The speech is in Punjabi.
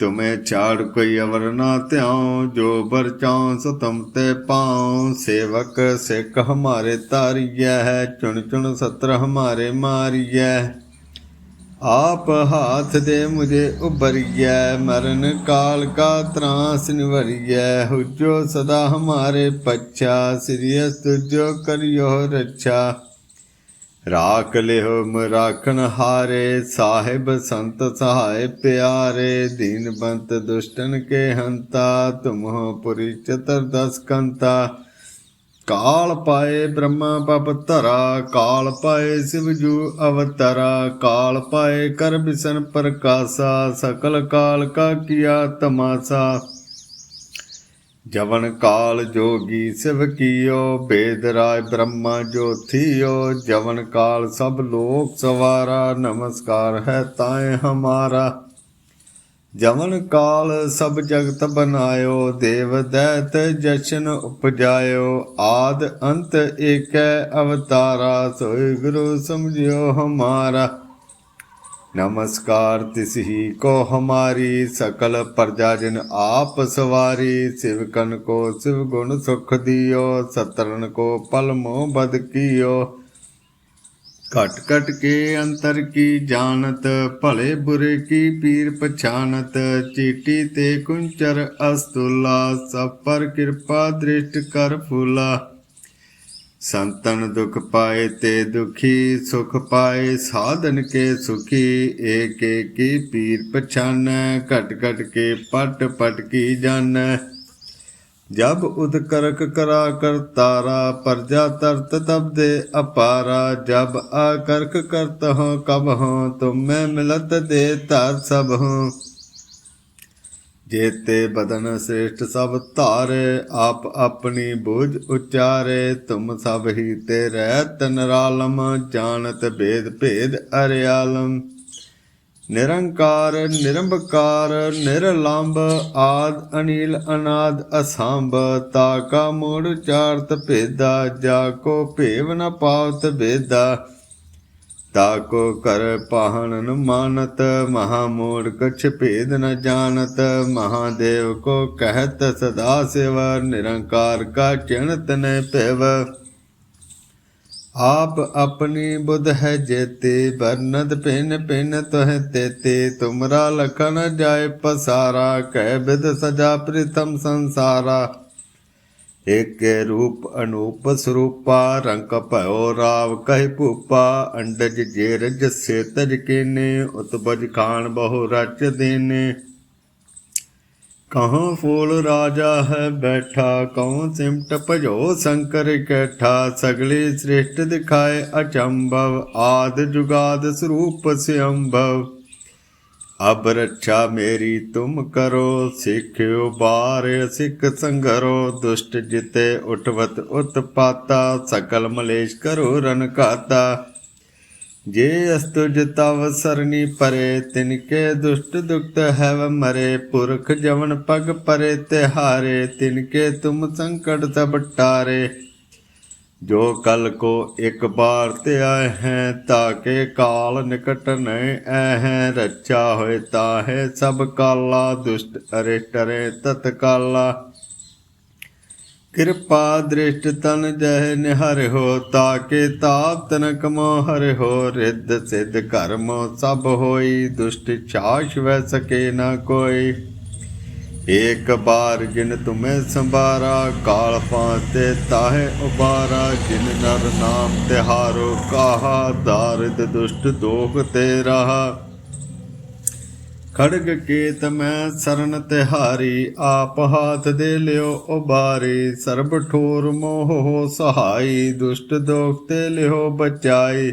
ਤੁਮੇ ਛਾੜ ਕੋਈ ਅਵਰ ਨਾ ਧਿਆਉ, ਜੋ ਬਰ ਚਾਉ ਸੋ ਤੁਮ ਤੇ ਪਾਉ। ਸੇਵਕ ਸਿੱਖ ਹਮਾਰੇ ਤਾਰੀਐ ਹੈ ਚੁਣ ਚੁਣ ਸਤਰ ਹਮਾਰੇ ਮਾਰੀਐ। ਆਪ ਹਾਥ ਦੇ ਮੁਝੇ ਉਬਰੀਐ ਮਰਨ ਕਾਲ ਕਾ ਤਰਾਸ ਨਿਵਰੀਐ ਹੁਜੋ ਸਦਾ ਹਮਾਰੇ ਪੱਛਾ ਸਿਰਿਯਸ ਤੁਜੋ ਕਰਿਓ ਰੱਛਾ। ਰਾਖ ਲਿਓ ਮਰਾਖਣ ਹਾਰੇ, ਸਾਹਿਬ ਸੰਤ ਸਹਾਇ ਪਿਆਰੇ, ਦੀਨ ਬੰਤ ਦੁਸ਼ਟਨ ਕੇ ਹੰਤਾ, ਤੁਮਹੁ ਪੁਰੀ ਚਤੁਰਦਸ ਕੰਤਾ। ਕਾਲ ਪਾਏ ਬ੍ਰਹਮਾ ਪਪ ਧਰਾ, ਕਾਲ ਪਾਏ ਸਿਵ ਜੂ ਅਵਤਰਾ, ਕਾਲ ਪਾਏ ਕਰ ਬਿਸਨ ਪ੍ਰਕਾਸ਼ਾ, ਸਕਲ ਕਾਲ ਕਾ ਕੀਆ ਤਮਾਸਾ। ਜਵਨ ਕਾਲ ਜੋਗੀ ਸਿਵ ਕੀਓ, ਬੇਦ ਰਾਜ ਬ੍ਰਹਮਾ ਜੋਥੀਓ ਜਵਨ ਕਾਲ ਸਭ ਲੋਕ ਸਵਾਰਾ, ਨਮਸਕਾਰ ਹੈ ਤਾਏ ਹਮਾਰਾ। ਜਵਨ ਕਾਲ ਸਭ ਜਗਤ ਬਨਾਇਓ, ਦੇਵ ਦੈਤ ਜਸ਼ਨ ਉਪਜਾਇਓ। ਆਦ ਅੰਤ ਏਕੈ ਅਵਤਾਰਾ, ਸੋਈ ਗੁਰੂ ਸਮਝਿਓ ਹਮਾਰਾ। ਨਮਸਕਾਰ ਤਿਸ ਹੀ ਕੋ ਹਮਾਰੀ ਸਕਲ ਪ੍ਰਜਾ ਜਨ ਆਪ ਸਵਾਰੀ ਸਿਵਕਨ ਕੋ ਸਿਵ ਗੁਣ ਸੁਖ ਦਿਓ ਸਤਰਨ ਕੋ ਪਲ ਮੋਹ ਬਦ ਕੀਓ ਘਟ ਘਟ ਕੇ ਅੰਤਰ ਕੀ ਜਾਣਤ ਭਲੇ ਬੁਰੇ ਕੀ ਪੀਰ ਪਛਾਨਤ ਚੀਟੀ ਤੇ ਕੁੰਚਰ ਅਸਤੁਲਾ ਸਭ ਪਰ ਕਿਰਪਾ ਦ੍ਰਿਸ਼ਟ ਕਰ ਫੂਲਾ ਸੰਤਨ ਦੁਖ ਪਾਏ ਤੇ ਦੁਖੀ, ਸੁਖ ਪਾਏ, ਸਾਧਨ ਕੇ ਸੁਖੀ, ਏਕ ਏਕੀ ਪੀਰ ਪਛਾਨ, ਘਟ ਘਟ ਕੇ ਪਟ ਪਟ ਕੀ ਜਾਣੈ। ਜਬ ਉਦ ਕਰਕ ਕਰਾ ਕਰਤਾਰਾ ਪਰਜਾ ਤਰਤ ਤਬ ਦੇ ਅਪਾਰਾ। ਜਬ ਆ ਕਰਕ ਕਰਤ ਹੋ ਕਬ ਹੋ ਮੈਂ ਮਿਲਤ ਦੇ ਧਰ ਸਭ ਹੋ ਜੇਤੇ ਬਦਨ ਸ੍ਰੇਸ਼ਟ ਸਭ ਧਾਰੇ, ਆਪ ਆਪਣੀ ਬੋਝ ਉਚਾਰੇ, ਤੁਮ ਸਭ ਹੀ ਤੇ ਰਹਿਤ ਨਰਾਲਮ ਜਾਣਤ ਭੇਦ ਭੇਦ ਅਰਿਆਲਮ। ਨਿਰੰਕਾਰ, ਨਿਰੰਬਕਾਰ ਨਿਰਲੰਭ ਆਦ, ਅਨੀਲ, ਅਨਾਦ, ਅਸੰਭ, ਤਾ ਕਾ ਮੋੜ ਚਾਰਤ ਭੇਦਾ, ਜਾ ਕੋ ਭੇਵ ਨ ਪਾਵਤ ਭੇਦਾ ਤਾ ਕੋ ਕਰ ਪਾਹਣ ਨ ਮਾਨਤ, ਮਹਾ ਮੋੜ ਕਛ ਭੇਦ ਨ ਜਾਣਤ, ਮਹਾਦੇਵ ਕੋ ਕਹਿਤ ਸਦਾ ਸਿਵ, ਨਿਰੰਕਾਰ ਕਾ ਚਿਣਤ ਨ ਭਿਵ। ਆਪ ਆਪਣੀ ਬੁਧ ਹੈ ਜੇਤੇ, ਬਰਨਦ ਪਿਨ ਪਿਨ ਤੋਹ ਤੇਤੇ, ਤੁਮਰਾ ਲਖਣ ਜਾਏ ਪਸਾਰਾ, ਕਹਿ ਬਿਦ ਸਜਾ ਪ੍ਰੀਤਮ ਸੰਸਾਰਾ। ਏਕੇ ਰੂਪ ਅਨੂਪ ਸਰੂਪਾ, ਰੰਗ ਭਇਓ ਰਾਵ ਕਹਿ ਭੂਪਾ, ਅੰਡਜ ਜੇ ਰਜ ਸੇ ਤਜ ਕੀਨੇ ਉਤਬਜ ਖਾਨ ਬਹੁ ਰਚ ਦੇਨੇ। ਕਹਾਂ ਫੂਲ ਰਾਜਾ ਹੈ ਬੈਠਾ, ਕਉ ਸਿਮਟ ਭਜੋ ਸ਼ੰਕਰ ਕੈਠਾ, ਸਗਲੇ ਸ੍ਰਿਸ਼ਟ ਦਿਖਾਏ ਅਚੰਭਵ, ਆਦ ਜੁਗਾਦ ਸਰੂਪ ਸਿਅੰਭਵ। ਅਬ ਰੱਛਾ ਮੇਰੀ ਤੁਮ ਕਰੋ, ਸਿੱਖਿਓ ਬਾਰ, ਸਿੱਖ ਸੰਗਰੋ, ਦੁਸ਼ਟ ਜਿਤੇ ਉਠਵਤ ਉਤਪਾਤਾ, ਸਕਲ ਮਲੇਸ਼ ਕਰੋ ਰਨ ਘਾਤਾ। ਜੇ ਅਸਤੁਜ ਤਵ ਸਰਨੀ ਪਰੇ ਤਿਨਕੇ ਦੁਸ਼ਟ ਦੁਖਤ ਹੈਵ ਮਰੇ, ਪੁਰਖ ਜਵਨ ਪਗ ਪਰੇ ਤਿਹਾਰੇ ਤਿਨਕੇ ਤੁਮ ਸੰਕਟ ਸਭ ਟਾਰੇ। ਜੋ ਕਲ ਕੋ ਇੱਕ ਬਾਰ ਤੇ ਹੈ ਤਾਕੇ ਕਾਲ ਨਿਕਟ ਨੈ ਐ ਹੈ ਰੱਛਾ ਹੋਏ, ਤਾਹੇ ਸਭ ਕਾਲਾ ਦੁਸ਼ਟ ਅਰੇ ਟਰੇ ਤਤ ਕਾਲਾ ਕਿਰਪਾ ਦ੍ਰਿਸ਼ਟ ਤਨ ਜਹ ਨਿਹਰ ਹੋ, ਤਾਕੇ ਤਾਪ ਤਨ ਕਮੋ ਹਰਿ ਹੋ, ਰਿੱਧ ਸਿੱਧ ਕਰਮ ਸਭ ਹੋਈ, ਦੁਸ਼ਟ ਛਾਸ਼ ਵੈ ਸਕੇ ਨਾ ਕੋਈ। ਏਕ ਬਾਰ ਜਿਨ ਤੁਮੇ ਸੰਭਾਰਾ, ਕਾਲ ਪਾਤੇ ਤਾਹੇ ਉਬਾਰਾ, ਜਿਨ ਨਰ ਨਾਮ ਤਿਹਾਰੋ, ਕਾਹਾ ਦਾਰਿਦ ਦੁਸ਼ਟ ਦੋਖ ਤੇ ਰਹਾ। ਖੜਗ ਕੇਤ ਮੈਂ ਸਰਨ ਤਿਹਾਰੀ, ਆਪ ਹਾਥ ਦੇ ਲਿਓ ਉਬਾਰੀ, ਸਰਬ ਠੋਰ ਮੋਹ ਸਹਾਈ, ਦੁਸ਼ਟ ਦੋਖ ਤੇ ਲਿਓ ਬਚਾਈ।